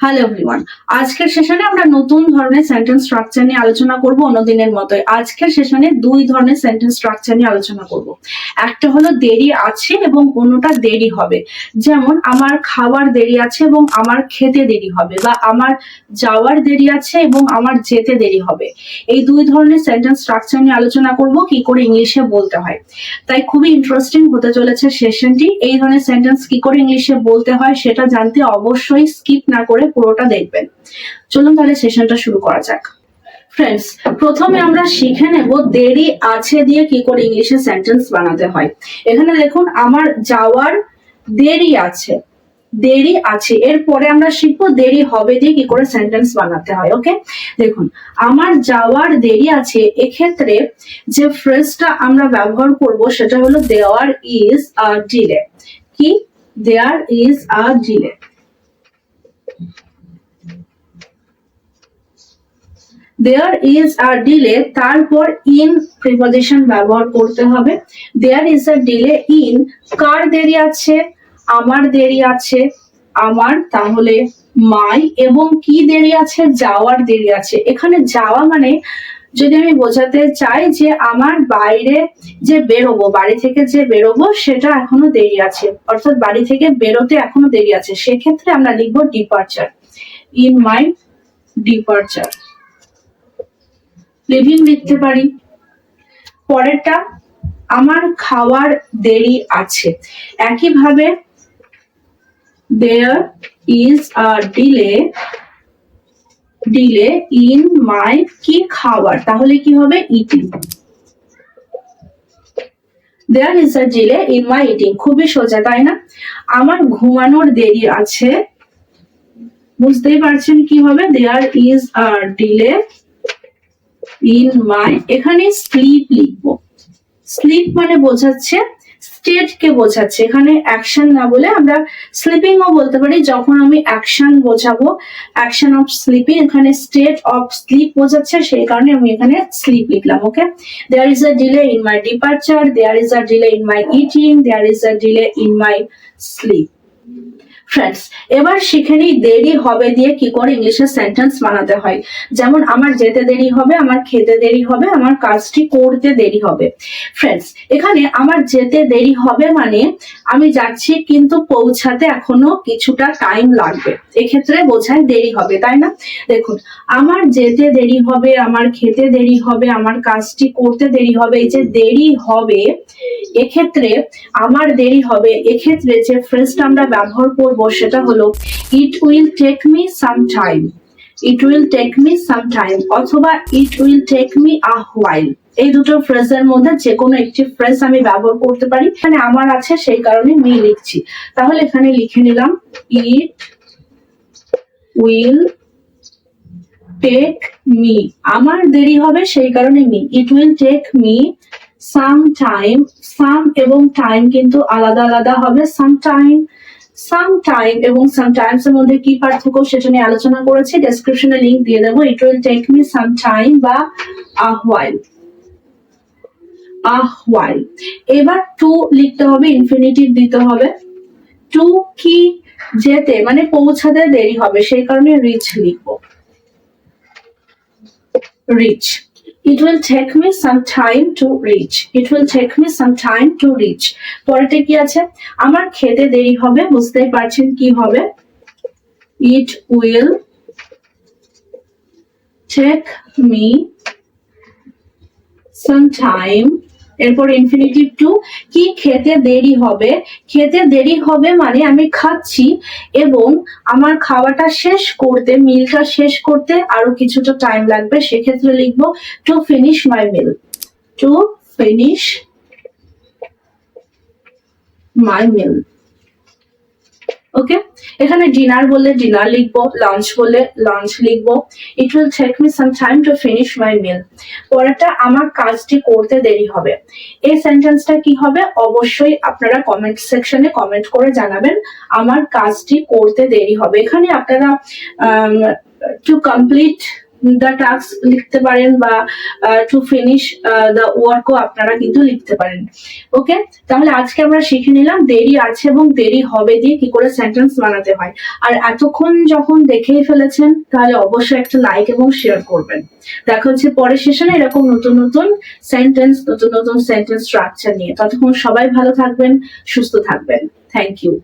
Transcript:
Hello everyone আজকের সেশনে আমরা নতুন ধরনের সেন্টেন্স স্ট্রাকচার নিয়ে আলোচনা করব অন্যদিনের মতোই। আজকের সেশনে দুই ধরনের সেন্টেন্স স্ট্রাকচার নিয়ে আলোচনা করব। একটা হলো দেরি আছে এবং অন্যটা দেরি হবে। যেমন, আমার খাবার দেরি আছে এবং আমার খেতে দেরি হবে বা আমার যাওয়ার দেরি আছে এবং আমার যেতে দেরি হবে। এই দুই ধরনের সেন্টেন্স স্ট্রাকচার নিয়ে আলোচনা করব, কি করে ইংলিশে বলতে হয়। তাই খুবই ইন্টারেস্টিং হতে চলেছে সেশনটি এই ধরনের সেন্টেন্স কি করে ইংলিশে বলতে হয় সেটা জানতে অবশ্যই স্কিপ না করে পুরোটা দেখবেন। চলুন তাহলে সেশনটা শুরু করা যাক। ফ্রেন্ডস প্রথমে আমরা শিখে নেব দেরি আছে দিয়ে কি করে ইংলিশে সেন্টেন্স বানাতে হয়। এখানে দেখুন, আমার যাওয়ার দেরি আছে দেরি আছে। এরপরে আমরা শিখব দেরি হবে দিয়ে কি করে সেন্টেন্স বানাতে হয় ওকে দেখুন, আমার যাওয়ার দেরি আছে, এক্ষেত্রে যে ফ্রেজটা আমরা ব্যবহার করব সেটা হলো দেওয়ার ইজ আ ডিলে কি? There is a delay there is R delay তারপর ইন প্রিপোজিশন ব্যবহার করতে হবে। There is R delay in কার দেরি আছে? আমার দেরি আছে। আমার তাহলে মাই এবং কি দেরি আছে? যাওয়ার দেরি আছে। এখানে যাওয়া মানে যদি আমি বোঝাতে চাই যে আমার বাইরে যে বেরোবো, বাড়ি থেকে যে বেরোবো, সেটা এখনও দেরি আছে। অর্থাৎ বাড়ি থেকে বেরোতে এখনও দেরি আছে। সেক্ষেত্রে আমরা লিখব departure in my departure leaving লিখতে পারি। পরেরটা, আমার খাওয়ার দেরি আছে। একইভাবে there is a delay delay in my কি খাওয়ার? তাহলে কি হবে? Eating there is a delay in my eating খুবই সোজা, তাই না? আমার ঘুমানোর দেরি আছে। বুঝতেই পারছেন কি হবে? There is a delay in my এখানে স্লিপ লিখব। স্লিপ মানে বোঝাচ্ছে স্টেট কে বোঝাচ্ছে। এখানে অ্যাকশন না বলে আমরা স্লিপিং ও বলতে পারি। যখন আমি অ্যাকশন বোঝাবো অ্যাকশন অফ স্লিপিং এখানে স্টেট অফ স্লিপ বোঝাচ্ছে, সেই কারণে আমি এখানে স্লিপ লিখলাম okay there is a delay in my departure there is a delay in my eating there is a delay in my sleep friends এবার শিখে নিই দেরি হবে দিয়ে কি করে ইংলিশে সেন্টেন্স বানাতে হয়? যেমন আমার যেতে দেরি হবে, আমার খেতে দেরি হবে, আমার কাজটি করতে দেরি হবে। ফ্রেন্ডস এখানে আমার যেতে দেরি হবে মানে আমি যাচ্ছি কিন্তু পৌঁছাতে এখনও কিছুটা টাইম লাগবে। এক্ষেত্রে বোঝায় দেরি হবে, তাই না? দেখুন, আমার যেতে দেরি হবে, আমার খেতে দেরি হবে, আমার কাজটি করতে দেরি হবে, এই যে দেরি হবে, এক্ষেত্রে আমার দেরি হবে, এক্ষেত্রে যে ফ্রেজটা আমরা ব্যবহার করব সেটা হলো it will take me some time it will take me some time অথবা it will take me a while এই দুটো ফ্রেজের মধ্যে যে কোনো একটি ফ্রেজ আমি ব্যবহার করতে পারি। এখানে আমার আছে, সেই কারণে মি লিখছি। তাহলে এখানে লিখে নিলাম ইট উইল টেক মি আমার দেরি হবে সেই কারণে me it will take me some time some এবং টাইম কিন্তু আলাদা আলাদা হবে সাম টাইম সাম টাইম এবং সাম টাইমস এর মধ্যে কি পার্থক্য সেটা নিয়ে আলোচনা করেছি। ডেসক্রিপশনে লিংক দিয়ে দেবো। It will take me some time বা আ হোয়াইল আ হোয়াইল এবার টু লিখতে হবে ইনফিনিটিভ দিতে হবে। টু কি যেতে মানে পৌঁছাতে দেরি হবে, সেই কারণে রিচ লিখব। Reach. It will take me some time to reach. It will take me some time to reach. পরেতে কি আছে আমার খেতে দেরি হবে বুঝতেই পারছেন কি হবে it will take me some time এরপর ইনফিনিটিভ টু কি খেতে দেরি হবে? খেতে দেরি হবে মানে আমি খাচ্ছি এবং আমার খাওয়াটা শেষ করতে মিলটা শেষ করতে আরও কিছুটা টাইম লাগবে। সেক্ষেত্রে লিখব to finish my meal to finish my meal okay এখানে ডিনার বললে ডিনার লিখব লাঞ্চ বললে লাঞ্চ লিখব। It will take me some time to finish my meal পরেরটা, আমার কাজটি করতে দেরি হবে। এই সেন্টেন্সটা কি হবে? অবশ্যই আপনারা কমেন্ট সেকশনে কমেন্ট করে জানাবেন, আমার কাজটি করতে দেরি হবে। এখানে আপনারা টু কমপ্লিট দ্য টাস্ক লিখতে পারেন বা টু ফিনিশ দ্য ওয়ার্কও আপনারা কিন্তু লিখতে পারেন। ওকে তাহলে আজকে আমরা শিখে নিলাম দেরি আছে এবং দেরি হবে দিয়ে কি করে সেন্টেন্স বানাতে হয়। আর এতক্ষণ যখন দেখেই ফেলেছেন, তাহলে অবশ্যই একটা লাইক এবং শেয়ার করবেন। দেখা হচ্ছে পরের সেশনে এরকম নতুন নতুন সেন্টেন্স নতুন নতুন সেন্টেন্স স্ট্রাকচার নিয়ে। ততক্ষণ সবাই ভালো থাকবেন, সুস্থ থাকবেন। Thank you